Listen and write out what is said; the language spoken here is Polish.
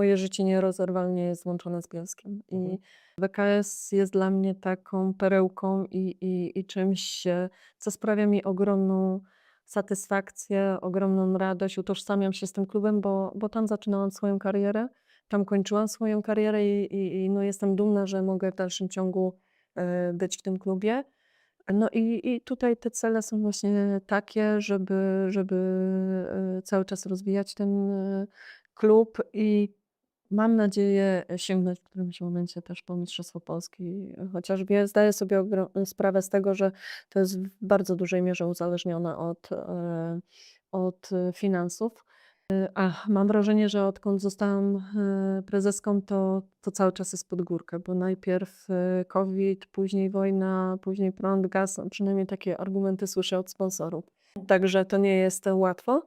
moje życie nierozerwalnie jest złączone z Bielskiem i Mhm. WKS jest dla mnie taką perełką i i i czymś, co sprawia mi ogromną satysfakcję, ogromną radość. Utożsamiam się z tym klubem, bo bo tam zaczynałam swoją karierę, tam kończyłam swoją karierę i i i no jestem dumna, że mogę w dalszym ciągu, e, być w tym klubie. No i i tutaj te cele są właśnie takie, żeby żeby, e, cały czas rozwijać ten, e, klub i mam nadzieję, e, sięgnąć w którymś momencie też po mistrzostwo Polski, chociaż zdaję sobie ogro sprawę z tego, że to jest w bardzo dużej mierze uzależnione od, e, od e, finansów. E, a mam wrażenie, że odkąd zostałam, e, prezeską, to to cały czas jest pod górkę, bo najpierw, e, COVID, później wojna, później prąd, gaz, przynajmniej takie argumenty słyszę od sponsorów. Także to nie jest łatwo.